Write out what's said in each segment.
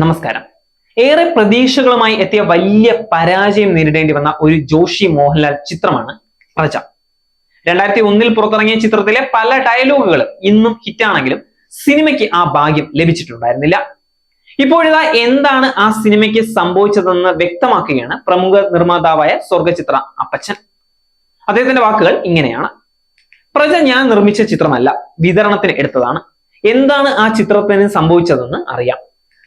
നമസ്കാരം. ഏറെ പ്രതീക്ഷകളുമായി എത്തിയ വലിയ പരാജയം നേരിടേണ്ടി വന്ന ഒരു ജോഷി മോഹൻലാൽ ചിത്രമാണ് പ്രജ. രണ്ടായിരത്തി ഒന്നിൽ പുറത്തിറങ്ങിയ ചിത്രത്തിലെ പല ഡയലോഗുകളും ഇന്നും ഹിറ്റാണെങ്കിലും സിനിമയ്ക്ക് ആ ഭാഗ്യം ലഭിച്ചിട്ടുണ്ടായിരുന്നില്ല. ഇപ്പോഴിതാ എന്താണ് ആ സിനിമയ്ക്ക് സംഭവിച്ചതെന്ന് വ്യക്തമാക്കുകയാണ് പ്രമുഖ നിർമ്മാതാവായ സ്വർഗചിത്ര അപ്പച്ചൻ. അദ്ദേഹത്തിന്റെ വാക്കുകൾ ഇങ്ങനെയാണ്. പ്രജ ഞാൻ നിർമ്മിച്ച ചിത്രമല്ല വിതരണത്തിന് എടുത്തതാണ്. എന്താണ് ആ ചിത്രത്തിന് സംഭവിച്ചതെന്ന് അറിയാം.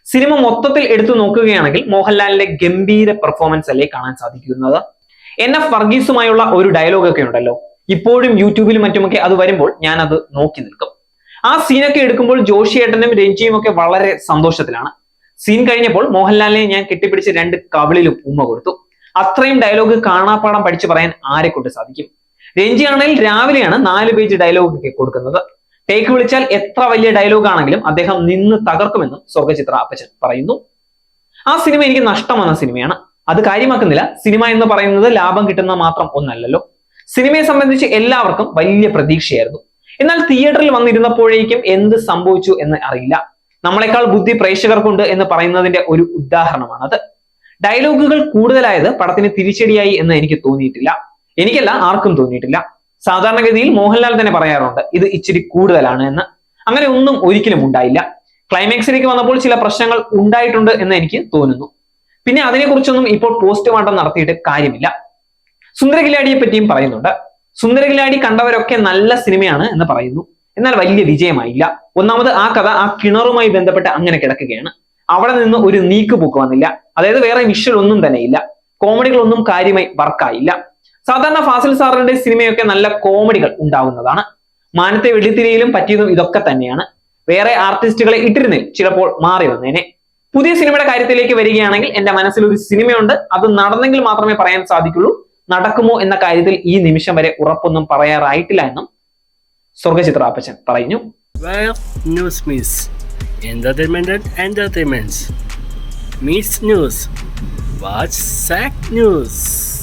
സിനിമ മൊത്തത്തിൽ എടുത്തു നോക്കുകയാണെങ്കിൽ മോഹൻലാലിന്റെ ഗംഭീര പെർഫോമൻസ് അല്ലേ കാണാൻ സാധിക്കുന്നത്? എൻ എഫ് വർഗീസുമായുള്ള ഒരു ഡയലോഗ് ഒക്കെ ഉണ്ടല്ലോ. ഇപ്പോഴും യൂട്യൂബിലും മറ്റുമൊക്കെ അത് വരുമ്പോൾ ഞാൻ അത് നോക്കി നിൽക്കും. ആ സീനൊക്കെ എടുക്കുമ്പോൾ ജോഷിയേട്ടനും രഞ്ജിയും ഒക്കെ വളരെ സന്തോഷത്തിലാണ്. സീൻ കഴിഞ്ഞപ്പോൾ മോഹൻലാലിനെ ഞാൻ കെട്ടിപ്പിടിച്ച് രണ്ട് കവിളിലും ഉമ്മ കൊടുത്തു. അത്രയും ഡയലോഗ് കാണാപ്പാടം പഠിച്ചു പറയാൻ ആരെ കൊണ്ട് സാധിക്കും? രഞ്ജി ആണെങ്കിൽ രാവിലെയാണ് നാല് പേജ് ഡയലോഗ് ഒക്കെ കൊടുക്കുന്നത്. ടേക്ക് വിളിച്ചാൽ എത്ര വലിയ ഡയലോഗ് ആണെങ്കിലും അദ്ദേഹം നിന്ന് തകർക്കുമെന്നും സ്വർഗചിത്ര അപ്പച്ചൻ പറയുന്നു. ആ സിനിമ എനിക്ക് നഷ്ടം വന്ന സിനിമയാണ് അത് കാര്യമാക്കുന്നില്ല. സിനിമ എന്ന് പറയുന്നത് ലാഭം കിട്ടുന്ന മാത്രം ഒന്നല്ലല്ലോ. സിനിമയെ സംബന്ധിച്ച് എല്ലാവർക്കും വലിയ പ്രതീക്ഷയായിരുന്നു. എന്നാൽ തിയേറ്ററിൽ വന്നിരുന്നപ്പോഴേക്കും എന്ത് സംഭവിച്ചു എന്ന് അറിയില്ല. നമ്മളെക്കാൾ ബുദ്ധി പ്രേക്ഷകർക്കുണ്ട് എന്ന് പറയുന്നതിന്റെ ഒരു ഉദാഹരണമാണത് ഡയലോഗുകൾ കൂടുതലായത് പടത്തിന് തിരിച്ചടിയായി എന്ന് എനിക്ക് തോന്നിയിട്ടില്ല. എനിക്കല്ല ആർക്കും തോന്നിയിട്ടില്ല. സാധാരണഗതിയിൽ മോഹൻലാൽ തന്നെ പറയാറുണ്ട് ഇത് ഇച്ചിരി കൂടുതലാണ് എന്ന്. അങ്ങനെ ഒന്നും ഒരിക്കലും ഉണ്ടായില്ല. ക്ലൈമാക്സിലേക്ക് വന്നപ്പോൾ ചില പ്രശ്നങ്ങൾ ഉണ്ടായിട്ടുണ്ട് എന്ന് എനിക്ക് തോന്നുന്നു. പിന്നെ അതിനെക്കുറിച്ചൊന്നും ഇപ്പോൾ പോസ്റ്റ്മോർട്ടം നടത്തിയിട്ട് കാര്യമില്ല. സുന്ദരകിലാടിയെ പറ്റിയും പറയുന്നുണ്ട്. സുന്ദരകിലാടി കണ്ടവരൊക്കെ നല്ല സിനിമയാണ് എന്ന് പറയുന്നു. എന്നാൽ വലിയ വിജയമായില്ല. ഒന്നാമത് ആ കഥ ആ കിണറുമായി ബന്ധപ്പെട്ട് അങ്ങനെ കിടക്കുകയാണ്. അവിടെ നിന്ന് ഒരു നീക്കുപോക്ക് വന്നില്ല. അതായത് വേറെ വിഷ്വൽ ഒന്നും തന്നെ ഇല്ല. കോമഡികളൊന്നും കാര്യമായി വർക്കായില്ല സാധാരണ ഫാസിൽ സാറിന്റെ സിനിമയൊക്കെ നല്ല കോമഡികൾ ഉണ്ടാവുന്നതാണ്. മാനത്തെ വെള്ളിത്തിരയിലും പറ്റിയതും ഇതൊക്കെ തന്നെയാണ്. വേറെ ആർട്ടിസ്റ്റുകളെ ഇട്ടിരുന്നിൽ ചിലപ്പോൾ മാറി വന്നേനെ. പുതിയ സിനിമയുടെ കാര്യത്തിലേക്ക് വരികയാണെങ്കിൽ എന്റെ മനസ്സിൽ ഒരു സിനിമയുണ്ട്. അത് നടന്നെങ്കിൽ മാത്രമേ പറയാൻ സാധിക്കുള്ളൂ. നടക്കുമോ എന്ന കാര്യത്തിൽ ഈ നിമിഷം വരെ ഉറപ്പൊന്നും പറയാറായിട്ടില്ല എന്നും പറഞ്ഞു news means entertainment and entertainments. Meets news. Watch SAC News.